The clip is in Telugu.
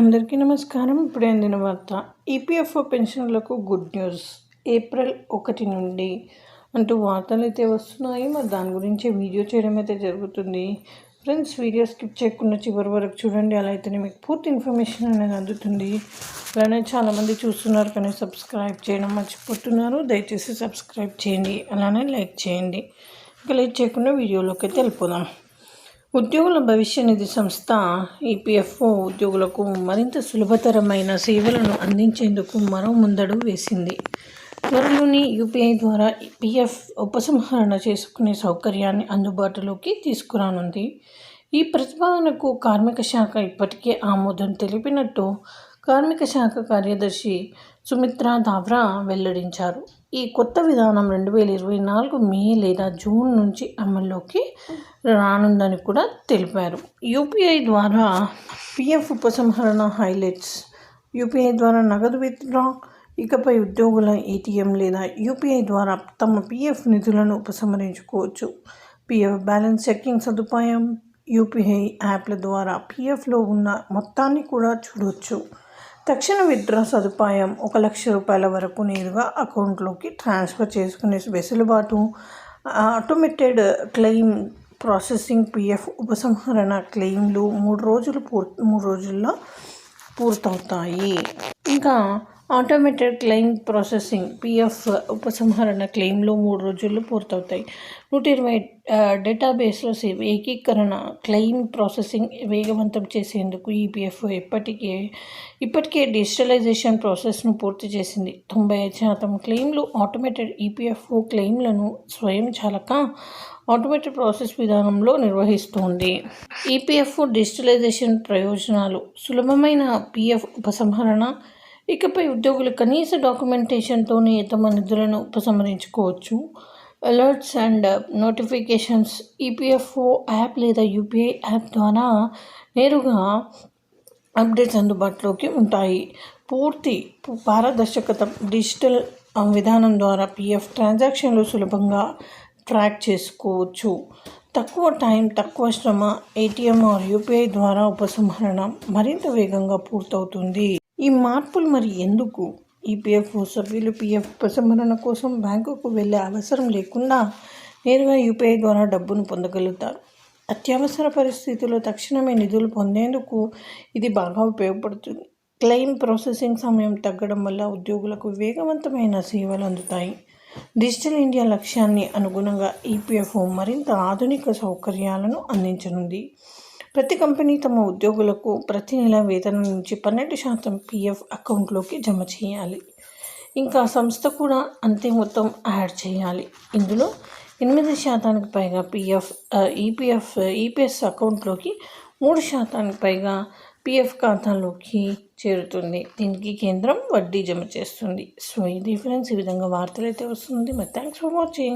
అందరికీ నమస్కారం. ఇప్పుడు అందిన వార్త. ఈపీఎఫ్ఓ పెన్షన్లకు గుడ్ న్యూస్. ఏప్రిల్ ఒకటి నుండి అంటూ వార్తలు అయితే వస్తున్నాయి. మరి దాని గురించి వీడియో చేయడం అయితే జరుగుతుంది. ఫ్రెండ్స్ వీడియో స్కిప్ చేయకుండా చివరి వరకు చూడండి. అలా అయితేనే మీకు పూర్తి ఇన్ఫర్మేషన్ అనేది అందుతుంది. అలానే చాలామంది చూస్తున్నారు కానీ సబ్స్క్రైబ్ చేయడం మర్చిపోతున్నారు. దయచేసి సబ్స్క్రైబ్ చేయండి. అలానే లైక్ చేయండి. ఇంకా లైక్ చేయకుండా వీడియోలోకి అయితే వెళ్ళిపోదాం. ఉద్యోగుల భవిష్య నిధి సంస్థ ఈపీఎఫ్ఓ ఉద్యోగులకు మరింత సులభతరమైన సేవలను అందించేందుకు మరో ముందడుగు వేసింది. త్వరలోని యూపీఐ ద్వారా పిఎఫ్ ఉపసంహరణ చేసుకునే సౌకర్యాన్ని అందుబాటులోకి తీసుకురానుంది. ఈ ప్రతిపాదనకు కార్మిక శాఖ ఇప్పటికే ఆమోదం తెలిపినట్టు కార్మిక శాఖ కార్యదర్శి సుమిత్రా దావ్రా వెల్లడించారు. ఈ కొత్త విధానం రెండు వేల ఇరవై నాలుగు మే లేదా జూన్ నుంచి అమల్లోకి రానుందని కూడా తెలిపారు. యూపీఐ ద్వారా పిఎఫ్ ఉపసంహరణ హైలైట్స్. యూపీఐ ద్వారా నగదు విత్డ్రా ఇకపై ఉద్యోగుల ఏటీఎం లేదా యూపీఐ ద్వారా తమ పిఎఫ్ నిధులను ఉపసంహరించుకోవచ్చు. పిఎఫ్ బ్యాలెన్స్ చెక్కింగ్ సదుపాయం యూపీఐ యాప్ల ద్వారా పిఎఫ్లో ఉన్న మొత్తాన్ని కూడా చూడవచ్చు తక్షణ విత్డ్రా సదుపాయం ఒక లక్ష రూపాయల వరకు నేరుగా అకౌంట్లోకి ట్రాన్స్ఫర్ చేసుకునే వెసులుబాటు ఆటోమేటెడ్ క్లెయిమ్ ప్రాసెసింగ్ పిఎఫ్ ఉపసంహరణ క్లెయిమ్లు మూడు రోజులు పూర్ మూడు రోజుల్లో పూర్తవుతాయి. ఇంకా ఆటోమేటెడ్ క్లెయిమ్ ప్రాసెసింగ్ పిఎఫ్ ఉపసంహరణ క్లెయిమ్లు మూడు రోజుల్లో పూర్తవుతాయి. నూట ఇరవై డేటాబేస్లో ఏకీకరణ క్లెయిమ్ ప్రాసెసింగ్ వేగవంతం చేసేందుకు ఈపీఎఫ్ ఇప్పటికే ఇప్పటికే డిజిటలైజేషన్ ప్రాసెస్ను పూర్తి చేసింది. తొంభై ఐదు శాతం క్లెయిమ్లు ఆటోమేటెడ్ ఈపీఎఫ్ఓ క్లెయిమ్లను స్వయం చాలక ఆటోమేటెడ్ ప్రాసెస్ విధానంలో నిర్వహిస్తోంది. ఈపీఎఫ్ఓ డిజిటలైజేషన్ ప్రయోజనాలు సులభమైన పిఎఫ్ ఉపసంహరణ ఇకపై ఉద్యోగులు కనీస డాక్యుమెంటేషన్తోనే తమ నిధులను ఉపసంహరించుకోవచ్చు alerts and notifications EPFO app లేదా యూపీఐ యాప్ ద్వారా నేరుగా అప్డేట్స్ అందుబాటులోకి ఉంటాయి. పూర్తి పారదర్శకత డిజిటల్ విధానం ద్వారా పిఎఫ్ ట్రాన్సాక్షన్లు సులభంగా ట్రాక్ చేసుకోవచ్చు. తక్కువ టైం తక్కువ శ్రమ ఏటీఎం ఆర్ యూపీఐ ద్వారా ఉపసంహరణ మరింత వేగంగా పూర్తవుతుంది. ఈ మార్పులు మరి ఎందుకు? ఈపీఎఫ్ సభ్యులు పీఎఫ్ ఉపసంహరణ కోసం బ్యాంకుకు వెళ్ళే అవసరం లేకుండా నేరుగా యూపీఐ ద్వారా డబ్బును పొందగలుగుతారు. అత్యవసర పరిస్థితుల్లో తక్షణమే నిధులు పొందేందుకు ఇది బాగా ఉపయోగపడుతుంది. క్లెయిమ్ ప్రాసెసింగ్ సమయం తగ్గడం వల్ల ఉద్యోగులకు వేగవంతమైన సేవలు అందుతాయి. డిజిటల్ ఇండియా లక్ష్యాన్ని అనుగుణంగా ఈపీఎఫ్ఓ మరింత ఆధునిక సౌకర్యాలను అందించనుంది. ప్రతి కంపెనీ తమ ఉద్యోగులకు ప్రతి నెల వేతనం నుంచి పన్నెండు శాతం పీఎఫ్ అకౌంట్లోకి జమ చేయాలి. ఇంకా సంస్థ కూడా అంతే మొత్తం యాడ్ చేయాలి. ఇందులో ఎనిమిది శాతానికి పైగా పిఎఫ్ ఈపీఎఫ్ ఈపీఎస్ అకౌంట్లోకి మూడు శాతానికి పైగా పిఎఫ్ ఖాతాలోకి చేరుతుంది. దీనికి కేంద్రం వడ్డీ జమ చేస్తుంది. సో ఇది ఫ్రెండ్స్ ఈ విధంగా వార్తలు అయితే వస్తుంది. మరి థ్యాంక్స్ ఫర్ వాచింగ్.